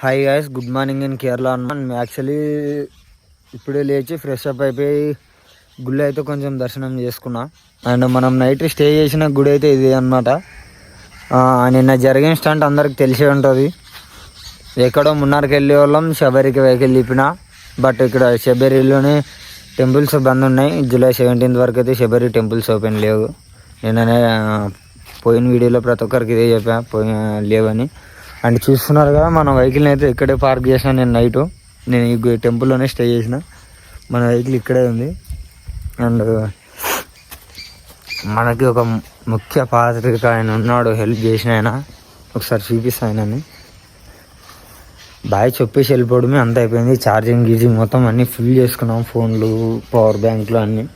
Hi guys good morning in Kerala అన్న. Actually ఇప్పుడే లేచి ఫ్రెష్ అప్ అయిపోయి గుళ్ళు అయితే కొంచెం దర్శనం చేసుకున్నా. అండ్ మనం నైట్ స్టే చేసిన గుడి అయితే ఇది అనమాట నిన్న జరిగిన స్టంట్ అందరికి తెలిసే ఉంటుంది. ఎక్కడో మున్నార్కి వెళ్ళే వాళ్ళం శబరికి వెహికల్ తిప్పిన. బట్ ఇక్కడ శబరిలోనే టెంపుల్స్ బంద్ ఉన్నాయి. జూలై సెవెంటీన్త్ వరకు అయితే శబరి టెంపుల్స్ ఓపెన్ లేవు. నిన్ననే పోయిన వీడియోలో ప్రతి ఒక్కరికి ఇదే చెప్పా పోయి లేవని. అండ్ చూస్తున్నారు కదా మన వెహికల్ని అయితే ఇక్కడే పార్క్ చేసిన నేను నైట్ నేను ఈ టెంపుల్లోనే స్టే చేసిన. మన వెహికల్ ఇక్కడే ఉంది. అండ్ మనకి ఒక ముఖ్య పాత్రిక ఆయన ఉన్నాడు హెల్ప్ చేసిన ఆయన. ఒకసారి చూపిస్తా ఆయనని. బాయ్ చెప్పేసి వెళ్ళిపోవడమే అంత అయిపోయింది. ఛార్జింగ్ గీజింగ్ మొత్తం అన్నీ ఫుల్ చేసుకున్నాం. ఫోన్లు పవర్ బ్యాంకులు అన్నీ.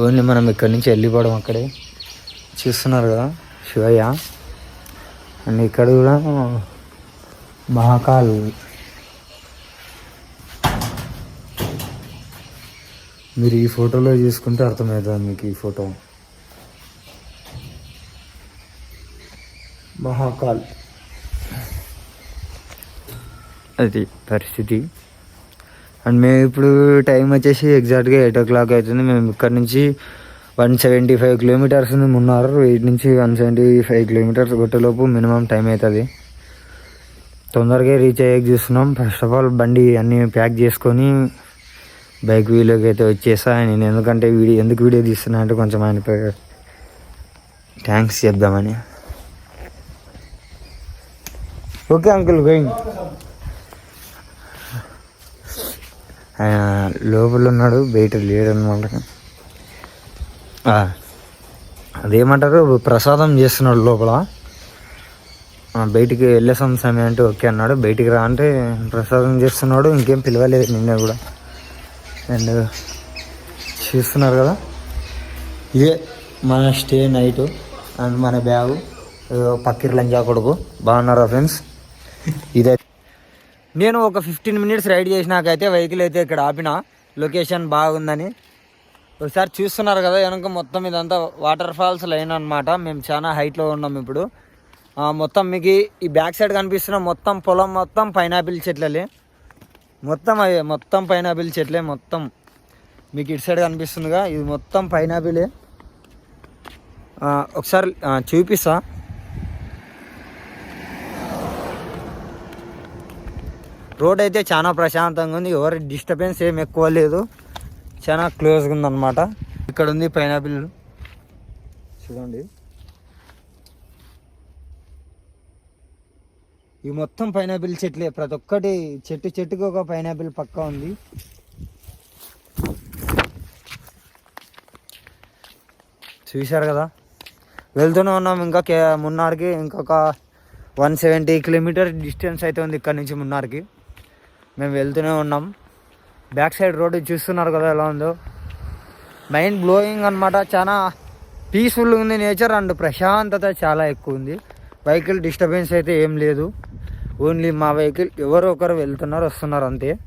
ఓన్లీ మనం ఇక్కడి నుంచి వెళ్ళిపోవడం అక్కడే. చూస్తున్నారు కదా శివయ్య. అండ్ ఇక్కడ కూడా మహాకాల్ మీరు ఈ ఫోటోలో చూసుకుంటే అర్థమవుతుంది మీకు ఈ ఫోటో. మహాకాల్ అది పరిస్థితి. అండ్ మేము ఇప్పుడు టైం వచ్చేసి ఎగ్జాక్ట్గా ఎయిట్ ఓ క్లాక్ అవుతుంది. మేము ఇక్కడ నుంచి one seventy five kilometres Munnar eight నుంచి వన్ సెవెంటీ ఫైవ్ కిలోమీటర్స్ కొట్టేలోపు మినిమం టైం అవుతుంది. తొందరగా రీచ్ అయ్యాక చూస్తున్నాం. ఫస్ట్ ఆఫ్ ఆల్ బండి అన్నీ ప్యాక్ చేసుకొని బైక్ వీలోకి అయితే వచ్చేసా. నేను ఎందుకంటే వీడియో ఎందుకు వీడియో తీస్తున్నా అంటే కొంచెం ఆయన థ్యాంక్స్ చెప్దామని. Okay uncle going. ఆయన లోపల ఉన్నాడు బయట లేడు అనమాట అదేమంటారు? ప్రసాదం చేస్తున్నాడు లోపల. బయటికి వెళ్ళేసాం సమయం అంటే ఓకే అన్నాడు. బయటికి రా అంటే ప్రసాదం చేస్తున్నాడు. ఇంకేం పిలవలేదు నిన్న కూడా. అండ్ చూస్తున్నారు కదా? ఇదే మన స్టే నైట్ అండ్ మన బ్యాగు. పక్కిర్ లంజా కొడుకు. బాగున్నారా ఫ్రెండ్స్? ఇదే. నేను ఒక ఫిఫ్టీన్ మినిట్స్ రైడ్ చేసినాకైతే వెహికల్ అయితే ఇక్కడ ఆపిన. లొకేషన్ బాగుందని. ఒకసారి చూస్తున్నారు కదా వెనక మొత్తం ఇదంతా వాటర్ ఫాల్స్ లైన్ అనమాట మేము చాలా హైట్లో ఉన్నాం ఇప్పుడు. మొత్తం మీకు ఈ- బ్యాక్ సైడ్ కనిపిస్తున్న మొత్తం పొలం మొత్తం పైనాపిల్ చెట్లలే. మొత్తం అవి మొత్తం పైనాపిల్ చెట్లే మొత్తం. మీకు ఇటు సైడ్ కనిపిస్తుందిగా ఇది మొత్తం పైనాపిలే ఒకసారి చూపిస్తా. రోడ్ అయితే చాలా ప్రశాంతంగా ఉంది ఎవరి డిస్టర్బెన్స్ ఏం ఎక్కువ లేదు. చాలా క్లోజ్గా ఉందన్నమాట. ఇక్కడ ఉంది పైనాపిల్. చూడండి. ఈ మొత్తం పైనాపిల్ చెట్లే. ప్రతి ఒక్కటి చెట్టు చెట్టుకి ఒక పైనాపిల్ పక్క ఉంది. చూశారు కదా? వెళ్తూనే ఉన్నాం. ఇంకా కే మున్నార్కి ఇంకొక వన్ సెవెంటీ కిలోమీటర్ డిస్టెన్స్ అయితే ఉంది ఇక్కడ నుంచి మున్నార్కి. మేము వెళ్తూనే ఉన్నాం. బ్యాక్ సైడ్ రోడ్డు చూస్తున్నారు కదా ఎలా ఉందో. మైండ్ బ్లోయింగ్ అనమాట చాలా పీస్ఫుల్గా ఉంది నేచర్ అండ్ ప్రశాంతత చాలా ఎక్కువ ఉంది. వెహికల్ డిస్టర్బెన్స్ అయితే ఏం లేదు. ఓన్లీ మా వెహికల్ ఎవరో ఒకరు వెళ్తున్నారు వస్తున్నారు అంతే.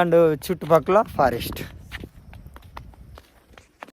అండ్ చుట్టుపక్కల ఫారెస్ట్